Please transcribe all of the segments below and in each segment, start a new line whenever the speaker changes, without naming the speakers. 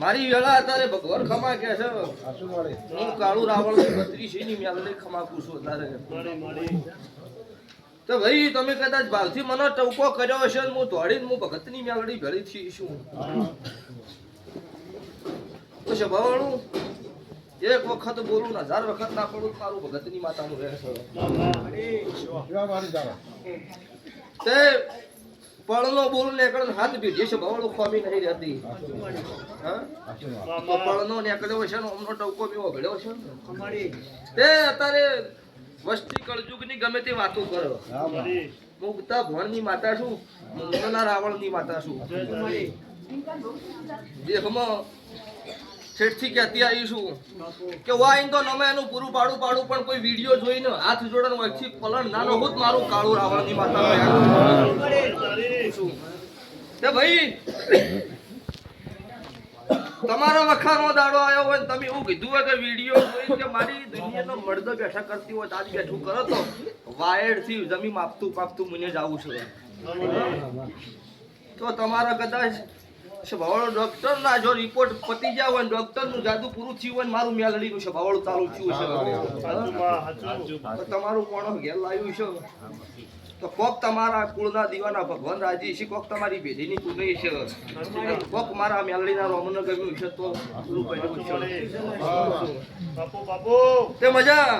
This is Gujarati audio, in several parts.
મારી વેળા અત્યારે ભગવાન ખમા કે છે. હું કાળું રાવણ બત્રીસની મેલડી ખમાકું છું અત્યારે તો ભાઈ તમે કદાચ ભાવથી મને ટવકો કર્યો હશે હું દોડીને હું ભગતની મેલડી ભેળી થઈ છું. તો સ્વભાવવાળું એક વખત બોલું ને હજાર વખત ના પડું તારું ભગતની માતાનું રહેશે
છે મારી
તે પળનો બોલું નીકળે હાથ ભીડી છે બવળો ખોમી નહીં રહેતી. પળનો નીકળ્યો છે ને અમનો ટવકો બી ઓગળ્યો છે તે અત્યારે વસ્તી કળજુગની ગમે તે વાતો કરો. મુક્તા ભણની માતા છું મંગળના રાવણની માતા છું દેખમાં છેડથી કહેતી આવી છું કે વાઈન તો નમે એનું પૂરું પાડું પાડું, પણ કોઈ વીડિયો જોઈને હાથ જોડે વચ્ચે પલણ નાનો હું મારું કાળું રાવણની માતા તે ભાઈ, તમારો વખાનો દાડો આવ્યો હોય ને તમે એવું કીધું હોય કે વીડિયો જોઈ કે મારી દુનિયાનો મર્દ બેઠા કરતી હોય આજ બેઠું કરો તો વાયરથી જમી માપતું માપતું મને જાવું છે. તો તમારા કદાચ સ્વભાવળો ડોક્ટર ના જો રિપોર્ટ પતી જાય હોય ડોક્ટરનું જાદુ પૂરું થયું હોય ને મારું મેલડી નું સભાવાળું ચાલુ થયું છે. તમારું કોણ ઘેર લાવ્યું છે? તો કોક તમારા કુળના દીવાના ભગવાન રાજી છે કોક તમારી ભેદીની કુળની છે. કોક મારા મેલડીના રોમન ગમ્યું છે? તો બાપુ તે મજા?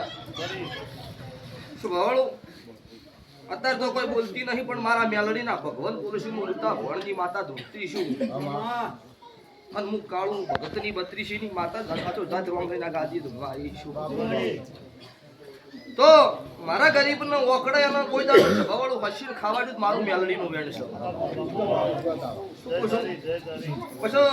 શું ભાવળું અત્યારે તો કોઈ બોલતી નહીં, પણ મારા મેલડીના ભગવાન પુરુષ બોલતા ભણની માતા ધોતી છું અને હું કાળું ભગતની બત્રીસીની માતા સાચો જાત ના ગાદી ધોવા આવી છું. તો મારા ગરીબનો ઓકડે અને કોઈ દાડો ભવાળું હસીને ખાવાડ્યું મારું મેલડીનું વેણ છે. પછી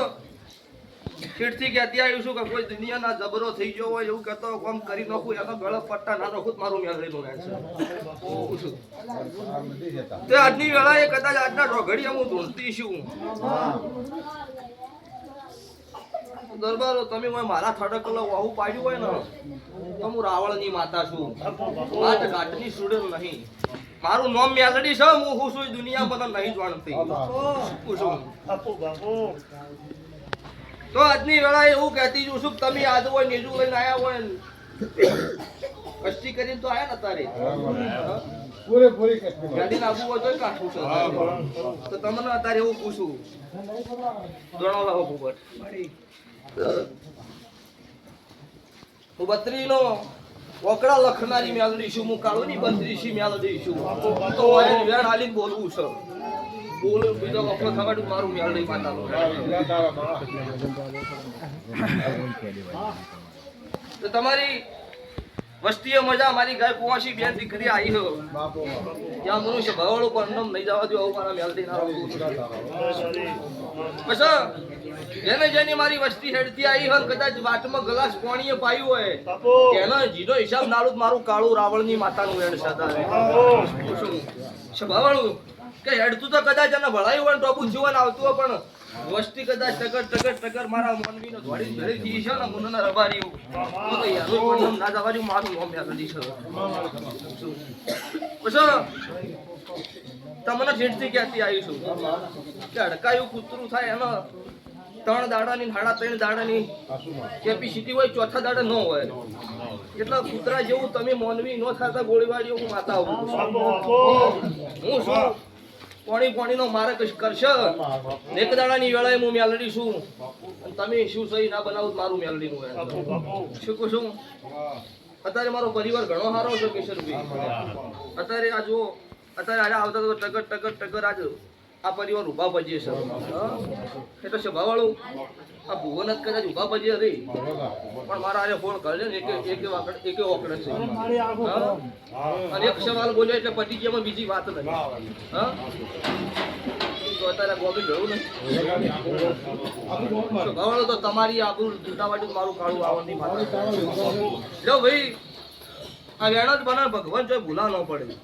ચીડથી કે આવ્યું છું કે કોઈ દુનિયાના જબરો થઈ ગયો હોય એવું કહેતો કોમ કરી નાખું એનો ગળો પટ્ટા ના નાખું મારું મેલડીનું વેણ છે. તે આજની વેળાએ કદાચ આજના ઢોઘડી હું ઢૂંઢતી છું. દરબારો તમે હોય મારા થડકલો વાહુ પાડ્યું હોય ને તો હું રાવણની માતા છું. વાત ઘાટની સુડેલ નહીં. મારું નામ મેલડી છે હું હું છું દુનિયા બધા નહીં જાણતી. તો આજની વેળા એવું કહેતી છું શું તમે આજ હોય નીજું લઈને આવ્યા હોય. કષ્ટી કરીને તો આયા ને તારે
પૂરેપૂરી
હોય કાઠું છે તો તમને અત્યારે એવું પૂછું. જણાવો લાવો ભૂપત હું બત્રીનો ઓકડા લખનારી મેલડી છું હું કાળુની બત્રીસી મેલડી છું. તો વેણ હાલીને બોલવું છે. મારું વસ્તી હેડતી આવી હોય કદાચ વાટમાં ગ્લાસ પાણીએ પાયું હોય એનો જીનો હિસાબ નાળું મારું કાળું રાવણની માતાનું સાધારે શું સ્વભાવવાળું કે હેડતું તો કદાચ એને ભળાયું હોય ને ટોપું જીવન આવતું હોય, પણ વસ્તી કદાચ ટકર ટકર ટકર મારા મનવીને ધોળી ધરી દી છે ને, મુનના રબારી હું તો યાર નામ ના જવા મારું નામ યાદ નથી છે. પછી તમને ઠેઠથી ક્યાંથી આવી છું? કે અડકાયું કૂતરું થાય એનો ત્રણ દાડાની સાડા ત્રણ દાડાની કેપેસિટી હોય, ચોથા દાડા ન હોય. એટલે કૂતરા જેવું તમે મોનવી ન થતા ગોળીબારી હું માતા આવું હું શું? પોણી નો મારે કશ કરશે. એક દાડાની વેળાએ હું મેલડી છું. તમે શું સહી ના બનાવું મારું મેલડી નું શું કહું છું? અત્યારે મારો પરિવાર ઘણો સારો છે કિશોરભાઈ અત્યારે આ જુઓ, અત્યારે આજે આવતા તો ટકર ટકર ટકર આજ આ પરિવાર ઊભા ભજીએ છે. એ તો શોભાવાળું આ ભુવન જ કદાચ ઊભા ભજીએ રહી. પણ મારા આજે ફોન કરજો ને એકે એક વાકડ એક વાકડ છે? અને એક સવાલ બોલ્યો એટલે પતી ગયા બીજી વાત નહીં હા? તો અત્યારે ગોબી ગયું ને? શોભાવાળું તો તમારી આબરૂ તો મારું કાળું આવવાની માતા લો ભાઈ આ વેણ જ બનાવે ભગવાન જો ભૂલા ન પડે.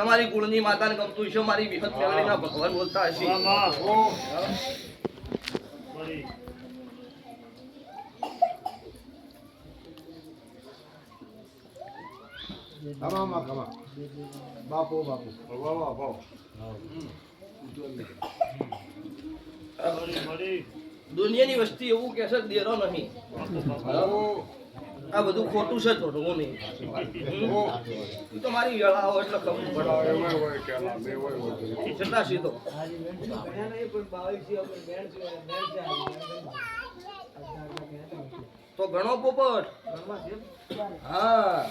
તમારી કુળની માતાને ગમતું છે મારી વિહત મેળવીના ભગવાન બોલતા હશે.
ખમામાં ખમા બાપુ બાપુ. વાહ વાહ
દુનિયાની વસ્તી એવું કે છે દેરો નહીં. આ બધું ખોટું છે થોડું નહીં ઈ તો મારી વેળા આવે એટલે ખબર પડે. છતાં સીધો તો. ઘણો પોપટ. હા.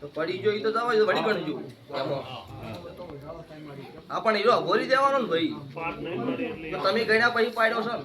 તો પડી જોઈ તો જવા વળી ગણજો હા પણ હીરો બોલી દેવાનો ને ભાઈ. તમે ગણ્યા પછી પાડ્યો છો ને.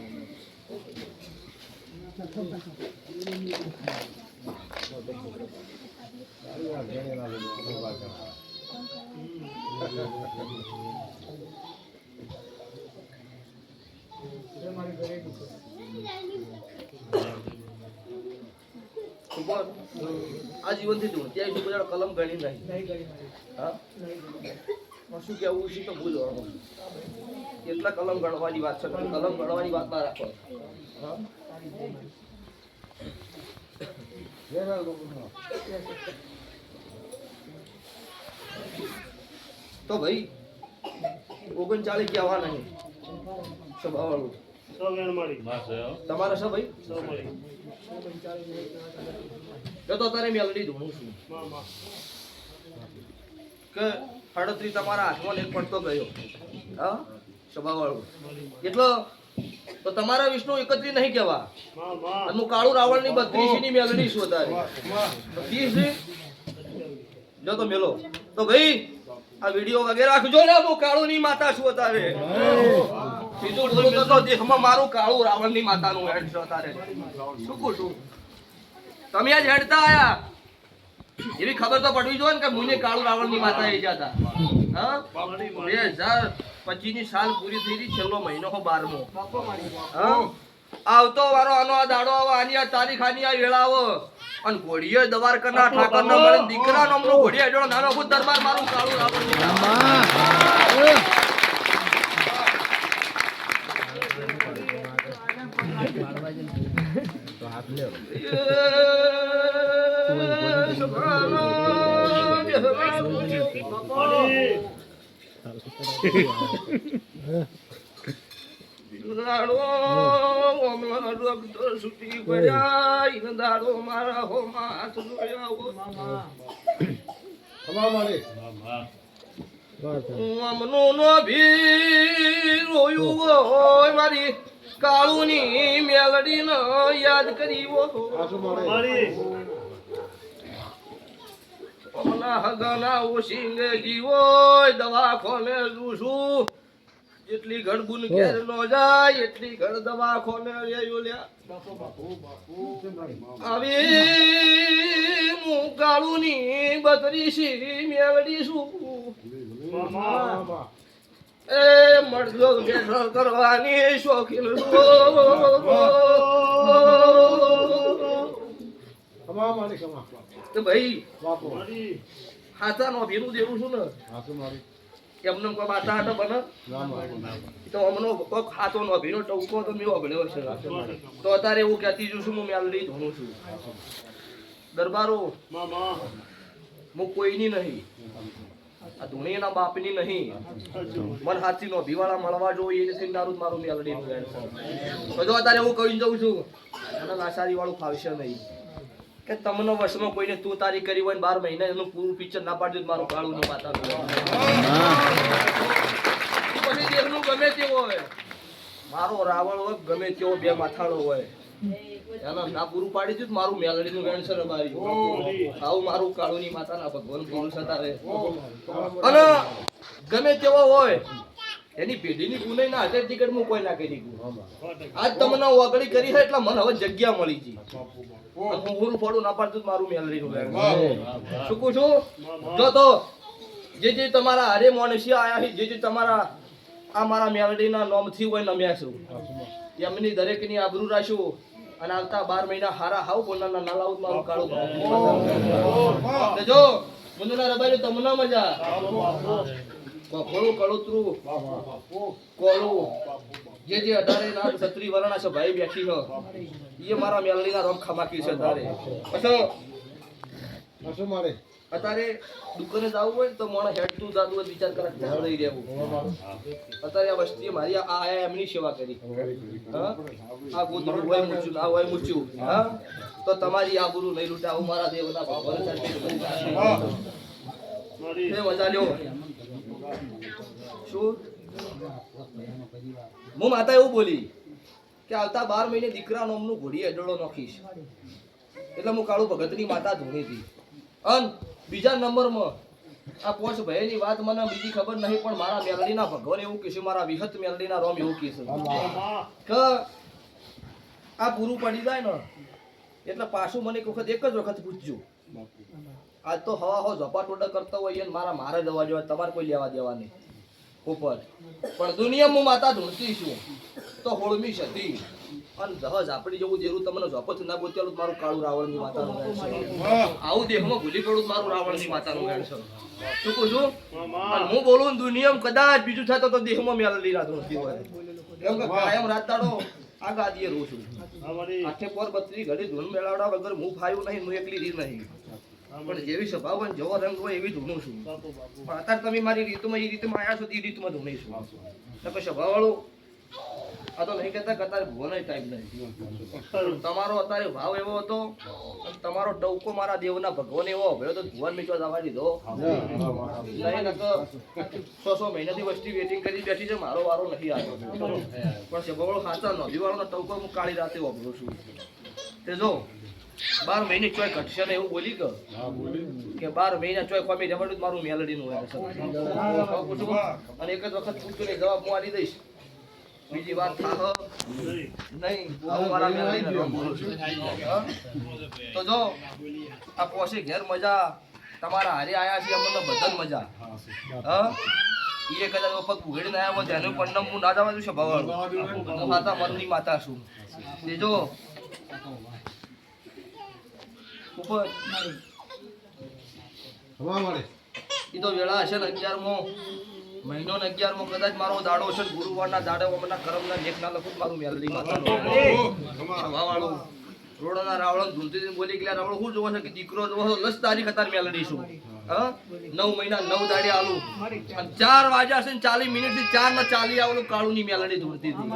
આ જીવનથી દૂર ત્યાં સુધી કલમ ગણી નહીં. હા? શું કેવું છે તો ભૂલ કેટલા કલમ ગણવાની વાત છે? કલમ ગણવાની વાત ના રાખો. હા. તો ભાઈ ઓગણચાળીસ કહેવા નહીં? સ્વભાવવાળું તમારે છે ભાઈ? જો તો તારે મેલડી ધૂણું છું. કે હડત્રી તમારા હાથમાં લેખ એક પડતો ગયો. હા? સ્વભાવવાળું એટલો તો તમારા વિષ્ણુ એકત્રી નહીં કહેવા. હું કાળુ રાવણની બત્રીસી ની મેલડી ત્રીસ છે? જો તો મેલો. તો ભાઈ આ વીડિયો વગેરે રાખજો ને હું કાળુ ની માતા છું અત્યારે બીજું બોલું તો દેખમાં મારું કાળુ રાવણની માતા નું હેડ છે અત્યારે શું છું? તમે આજ હેડતા આયા? એવી ખબર તો પડવી જોઈએ ને કે મુને કાળુ રાવણની માતા એ જતા હા? બે હજાર પચીસની સાલ પૂરી થઈ ગઈ છેલ્લો મહિનો હો બારમો. આવતો વારો આનો આ દાડો આવો આની આ તારીખ આની આ વેળાવો અને ઘોડીએ દવાર કરના ઠાકર ના મળે દીકરા નો અમરો ઘોડીએ જોડો નાનો ખુદ દરબાર મારું કાળું રાવણ દાડો હમણાં રક્ત છૂટી દાડો, મારા જોયા હો.
મારી
હું આમનું નો ભી રોયું હોય, મારી કાળુની મેલડી યાદ કરી.
મારી
હમણાં હગના ઓશિંગ જીવોય દવાખાને જુશું. જેટલી ઘડ ગુન ઘેર નો જાય એટલી ઘડ દવાખોને રેયો લ્યા આવી હું કાળુની બત્રીસી સી છું એ બેઠો કરવાની શોખીન
ખમા મારી ખમા
તો ભાઈ
બાપો
હાથા નો ભીનું દેવું છું ને.
હાથું મારી.
એમને કોઈ બાતા હાટો બને. તો અમનો કોક હાથો નો ભીનો ટવકો તો મેં ઓગળ્યો છે તો અત્યારે એવું કહેતી છું છું હું મેલડી ધોનું છું. દરબારો હું કોઈની નહીં. આ ધૂણીના બાપની નહીં. મન હાથી નો ભીવાળા મળવા જોઈએ એ નથી દારૂ જ મારું મેલડી નું તો અત્યારે હું કહી દઉં છું મને લાસારી વાળું ફાવશે નહીં. કે તમને વર્ષમાં કોઈને તું તારી કરી હોય બાર મહિના એનું પૂરું પિક્ચર ના પાડજો મારું કાળું નું પાતા પછી દેખનું ગમે તેવો હોય. મારો રાવણ હોય ગમે તેવો બે માથાળો હોય. એના ના પૂરું પાડી દીધું મારું મેલડી નું વેણ છે મારી. આવું મારું કાળુની માતા ના ભગવાન પૂરું સતાવે અને ગમે તેવો હોય એની પેઢીની ગુને ના હાથે ટિકિટ હું કોઈ ના કરી ગયું આજ તમને ઓગળી કરી એટલે મને હવે જગ્યા મળી છે. હું. ફોડું ના પાડતું મારું મેલરી શું કહું છું? જો તો જે જે તમારા હારે મોનસી આયા છે જે જે તમારા આ મારા મેલડીના નોમથી હોય નમ્યા છું. એમની દરેકની આબરૂ રાખશું અને આવતા બાર મહિના હારા હાવ બોલના ના લાવું મારું કાળું જો મુંદના રબાઈ તમને મજા બફોળું કળોતરું. કોળું. જે જે અઢારે ના છત્રી વરણા છે ભાઈ બેઠી છે. એ મારા મેલડીના રમ ખમાકી છે તારે પછી
મારે.
અત્યારે દુકાને જવું હોય ને તો મોણે હેડ તું દાદુ જ વિચાર કરે ધ્યાન રહી રહેવું. અત્યારે આ વસ્તીએ મારી આ આયા એમની સેવા કરી. હા? આ ગોદડું હોય મૂચ્યું આ હોય મૂચ્યું હા? તો તમારી આબરૂ નહીં લૂંટે આવું મારા દેવના ભગવાન સાથે. મજા લ્યો? શું હું માતા એવું બોલી કે આવતા બાર મહિને દીકરા નોમનું ઘોડી અડળો નોખીશ. એટલે હું કાળુ ભગતની માતા ધૂણી હતી. અન બીજા નંબરમાં આ પોચ ભાઈની વાત મને બીજી ખબર નહીં પણ મારા મેલડીના ભગવાન એવું કહેશું મારા વિહત મેલડીના રોમ એવું કહેશું. કે આ પૂરું પડી જાય ને એટલે પાછું મને એક વખત એક જ વખત પૂછજો. આજ તો હવા હો ઝપાટોડા કરતા હોય મારા મારે દવા દેવા તમારે કોઈ લેવા દેવા નહીં. ઉપર. પણ દુનિયા હું માતા ધૂણતી છું. તો હોળમી હતી અને દહજ આપણી જેવું જેવું તમને ઝપત ના બોતેલું મારું કાળું રાવણની માતાનું વેણ છે. આવું દેહમાં ભૂલી પડું મારું રાવણની માતાનું વેણ છે. શું કહું છું? હું બોલું ને દુનિયામાં કદાચ બીજું થતો તો દેહમાં મેલડી ના ધૂણતી હોય. એમ કે કાયમ રાત દાડો આ ગાદીએ રહું છું. આઠે પોર બત્રી ઘડી ધૂન મેળવડા વગર હું ફાયું નહીં, હું એકલી રીર નહીં. પણ જેવી સ્વભાવ હોય જેવો રંગ હોય એવી ધૂણું છું. પણ અત્યારે તમે મારી રીતમાં એ રીતમાં આવ્યા છો એ રીતમાં ધૂણી છું. તમે પછી સ્વભાવ વાળું આ તો નહીં કહેતા કે અત્યારે ભુવન ટાઈમ નહીં. તમારો અત્યારે ભાવ એવો હતો તમારો ટવકો મારા દેવના ભગવાન એવો ભયો તો ભુવન મીચવા જવા દીધો. નહીં સો સો મહિનાથી વસ્તી વેટિંગ કરી બેઠી છે મારો વારો નથી આવ્યો. પણ સ્વભાવ ખાતા નોંધી વાળો ટવકો હું કાળી રાતે વાપરું છું. તે જો બાર મહિને ચોય ઘટશે ને એવું બોલી કે કે બાર મહિના ચોય કોમી જવાનું મારું મેલડીનું હોય અને એક જ વખત પૂછ્યું ને જવાબ હું આલી દઈશ. બીજી વાત થાહ. નહીં મારા. હા? તો જો આ પોસે ઘેર મજા. તમારા હારે આયા છે અમને બધાને મજા. હા? એ કદાચ પગ ભૂગડીને આવ્યા હોય તેનું પણ હું ના જવા દઉં છે. હું માતા મનની માતા છું. જો ઉપર
હવા મારે
એ તો વેળા હશે ને અગિયારમો. મહિનો ને અગિયારમો કદાચ મારો દાડો છે ને ગુરુવારના દાડે ના કરમના લેખના લખું મારું મેલડી માતાનું વાળું. રોડના રાવળો ધૂંધી બોલી ગયા રાવળો શું જોવો છે કે દીકરો જોવો લસ તારીખ હતા મેલડી છું. હા નવ મહિના, નવ દાડે આલું. ચાર વાગ્યા છે ને ચાલીસ મિનિટથી ચાર ના ચાલી આવેલું કાળું ની મેલડી ધૂળતી હતી.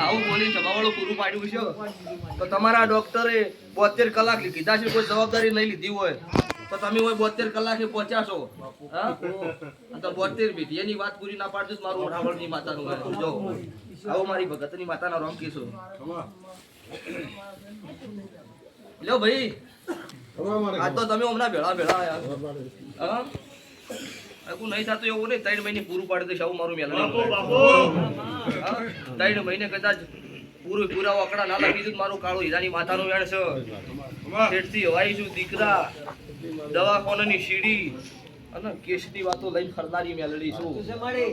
આવું બોલી સભાવાળું પૂરું પાડ્યું છે. તો તમારા ડોક્ટરે બોતેર કલાક કીધા છે, કોઈ જવાબદારી નહીં લીધી હોય. તો તમે હોય બોતેર કલાકે પહોંચ્યા છો. હા? તો બોતેર વિધિયાની વાત પૂરી ના પાડજો મારું રાવણની માતાનું. જો. આવો મારી ભગતની માતાના રોમ કીશું. લ્યો ભાઈ. આ તો તમે હમણાં ભેળા ભેળા આખું નહીં થતું એવું નહીં ત્રણ મહિને પૂરું પાડી દઈશ આવું મારું મેલડી ત્રણ મહિને કદાચ પૂરું પૂરા વાકડા ના લાગી દીધું મારું કાળું હીરાની માતાનું વેણ છે. શેઠથી હવાઈ છું દીકરા દવાખાનાની સીડી અને કેસની વાતો લઈને ફરનારી મેલડી છું.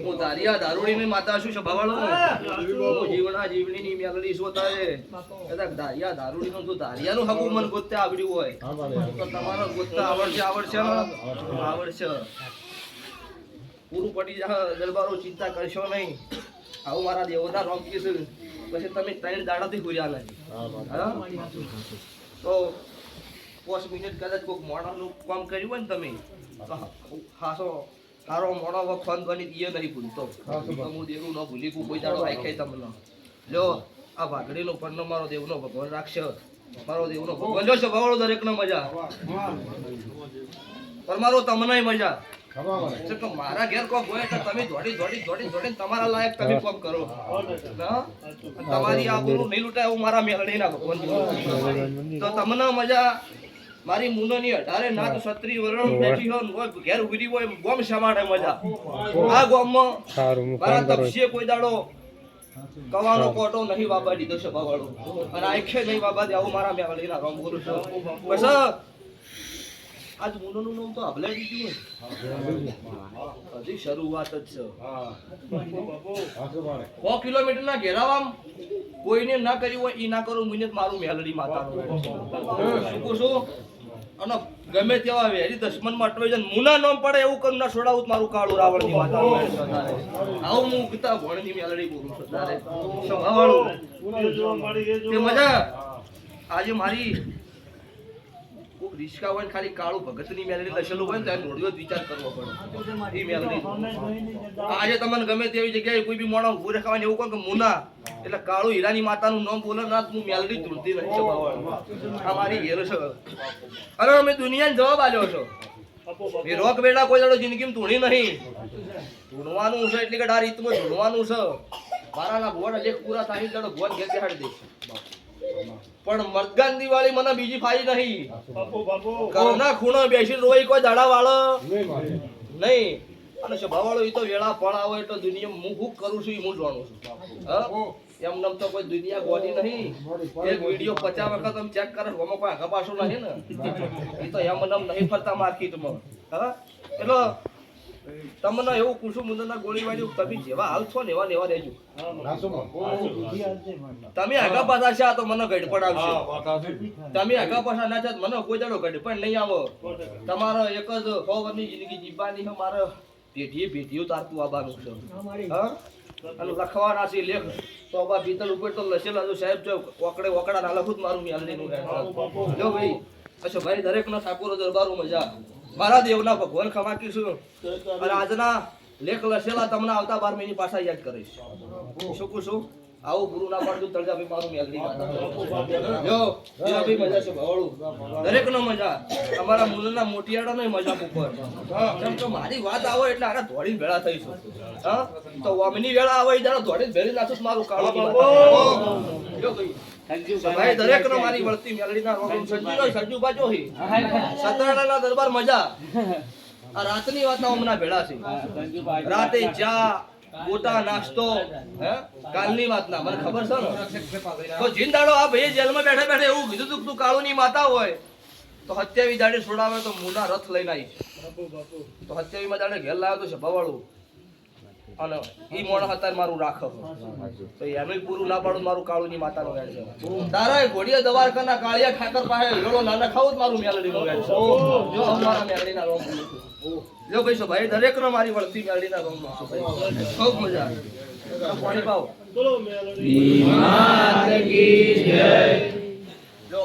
હું ધારિયા દારૂડીની માતા છું સભાવાળો હું. જીવના જીવણીની મેલડી છું તારે કદાચ ધારિયા દારૂડીનું જો ધારિયાનું હકું મન ગોતતે આવડ્યું હોય. તો તમારો ગોતતા આવડશે આવડશે આવડશે. પૂરું પડી જાય દરબારો ચિંતા કરશો નહીં. આવું મારા દેવતા રોકીશ પછી તમે ત્રણ દાડાથી હુર્યા નહીં.
હા
તો પોસ્ટ મિનિટ કદાચ કોઈક મોણાનું કામ કર્યું હોય ને તમે? હાસો હારો મોણો ફોન બની દીએ નહીં ભૂલતો. હું દેવું ન ભૂલી ગયું કોઈ દાડો આઈ તમને. લો આ ભાગડીનો પન્નો મારો દેવનો ભગવાન રાખશે. મારો દેવનો ભગવાન. જોશે ભગવાન દરેકનો મજા. પણ મારો તમને મજા.
મારે
ઘેર કોક હોય તો તમે દોડી દોડી દોડી દોડી તમારા લાયક તમે કોમ કરો. તમારી આ તમારી આબરૂ નહીં લૂંટાય એવું મારા મેલડીના ભગવાન તો તમને મજા. મારી મુનોની અઢારે નાત સત્રી વરણ બેઠી હોય ઘેર ઉભરી હોય ગોમ શમાડે મજા. આ ગોમમાં મારા તપસીએ કોઈ દાડો કવાનો કોટો નહીં બાબા દીધો છે બાવાળો અને આખે નહીં બાબા આવું મારા મેળીના રોમ બોલું છું. બસ આજ મુનોનું નામ તો હભલે દીધું હોય. હજી શરૂઆત જ છે. સો કિલોમીટર ના ઘેરાવામ કોઈને ના કર્યું હોય એ ના કરું મને મારું મેલડી માતા શું છું? અને ગમે તેવા વેરી દશમનમાં અટવાઈ જાય ને મુના નામ પડે એવું કરું ના છોડાવું મારું કાળું રાવણની માતા આવું હું ગીતા ભણની મેલડી બોલું છું તારે. તે મજા? આજે મારી રિસ્કા હોય ને ખાલી કાળું ભગતની મેલડી લખેલું હોય ને ત્યારે નોડિયો જ વિચાર કરવો પડે. એ મેલડી આજે તમને ગમે તેવી જગ્યાએ કોઈ બી મોણો ઉભું રખાવાની એવું કહો કે મુના. એટલે કાળું હીરાની માતાનું નામ બોલે ના હું મેલડી ધૂળતી નહીં. આ મારી ઘેર છે. અરે અમે દુનિયાને જવાબ આલ્યો છો. એ રોક બેડા કોઈ દાડો જિંદગીમાં ધૂણી નહીં. ધૂણવાનું છે એટલે કે આ રીતમાં ધૂણવાનું છે. મારા ના ભુવન લેખ પૂરા થાય દાડો ભુવન ઘેર બેહાડી દઈશ પણ મરગાન દિવાળી મને બીજી ફાઈ નહીં. ઘરના ખૂણો બેસી રોઈ કોઈ દાડા વાળો
નહીં.
અને સ્વભાવવાળો ઈ તો વેળા પણ આવે એટલે દુનિયા હું હું કરું છું એ હું જાણું છું. એમને એમ નમ તો કોઈ દુનિયા ગોડી નહીં. એક વીડિયો પચાસ વખત તમે ચેક કરે આમાં કોઈ આગા પાછું નહીં ને. એ તો એમ નમ નહીં ફરતા માર્કેટમાં હા? એટલે તમને એવું પૂછું મુંદરના ગોળી વાળી તમે જેવા હાલ ને એવા ને એવા તમે આગા પાછા છે તો મને ગડપડ આવશે. તમે આગા પાછા ના છે મને કોઈ દાડો ગડપડ નહીં આવો. તમારો એક જ સો જિંદગી જીવવાની મારે પેઢીએ પેઢીઓ તારતું આવવાનું છે. અને લખવાના છે લેખ. તો બા ભીતર ઉપર તો લસેલા જો સાહેબ, જો ઓકડે ઓકડા ના લખું મારું મ્યાલડીનું હેડ જો ભાઈ, અચ્છા, ભાઈ દરેક નો ઠાકોર દરબારું મજા મારા દેવના ભગવાન ખમા કીશું અને આજના લેખ લસેલા તમને આવતા બાર મહિની પાછા યાદ કરીશ. શું કહું છું? આવું ગુરુ ના પાડતું તળજા ભાઈ મારું મેલડી જો ભાઈ મજા છે ભવાળું દરેક નો મજા. અમારા મુલના મોટિયાળા નો મજા ઉપર કેમ કે મારી વાત આવે એટલે આરા દોડીને ભેળા થઈશું હા? તો વામની વેળા આવે જરા દોડીને ભેળી નાખું મારું કાળો જો ભાઈ. ભાઈ દરેક નો મારી વળતી મેલડીના રોગમ સંજુ નો બાજો હી. સતરાણાના દરબાર મજા. આ રાતની વાત હમણાં ભેળા છે. રાતે ચા ગોટા નાસ્તો હે? કાલની વાત ના મને ખબર છે ને? તો જીંદાડો આ ભાઈ જેલમાં બેઠા બેઠા એવું કીધું તું તું કાળુની માતા હોય તો હત્યાવી દાડે છોડાવે તો મુના રથ લઈને આવી. તો હત્યાવી માં દાડે ઘેર લાવ્યો તો સભાવાળું અને ઈ મોણ હતા મારું રાખો. તો એનું પૂરું ના પાડું મારું કાળુની માતાનું વેણ છે. તારા ઘોડિયા દવારકાના કાળિયા ઠાકર પાસે લેડો નાના નખાવું જ મારું મેલડીનું વેણ છે. જો અમારા મેલડી ના રોમ જો ભાઈ સો ભાઈ દરેક નો મારી વળતી મેલડીના રોમ બોલું છું ખૂબ મજા આવે. પાણી પાવ
માત કી જય.